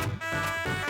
Música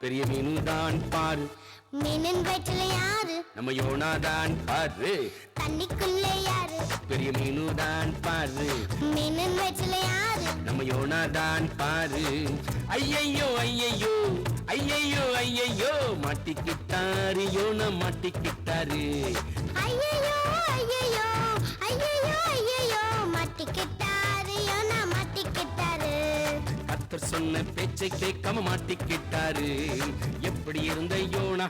பெரிய மீனு தான் பாரு. மீனின் வயிற்றுல யாரு? நம்ம யோனா தான் பாரு. தண்ணிக்குள்ள யாரு? பெரிய மீனு தான் பாரு. மீனின் வயிற்றுல யாரு? நம்ம யோனா தான் பாரு. ஐயையோ ஐயையோ ஐயையோ ஐயையோ மாட்டிக்கிட்டாரு யோனா மாட்டிக்கிட்டாரு. ஐயையோ ஐயையோ. கத்தர் சொன்ன பேச்சை கேட்காம மாட்டிக்கிட்டாரு. எப்படி இருந்த யோனா?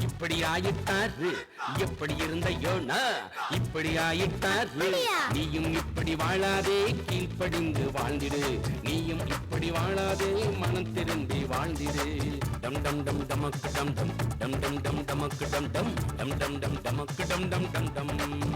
இப்படி ஆயிட்டாரு. எப்படி இருந்த யோனா? இப்படி ஆயிட்டாரு? நீயும் இப்படி வாழாதே கீழ்ப்படிந்து வாழ்ந்திடு. நீயும் இப்படி வாழாதே மனம் திரும்பி வாழ்ந்திடு. டம் டம் டம் டமக்கு டம் டம். டம் டம் டம் டமக்கு டம் டம். டம் டம் டம் டமக்கு டம் டம் டம் டம்!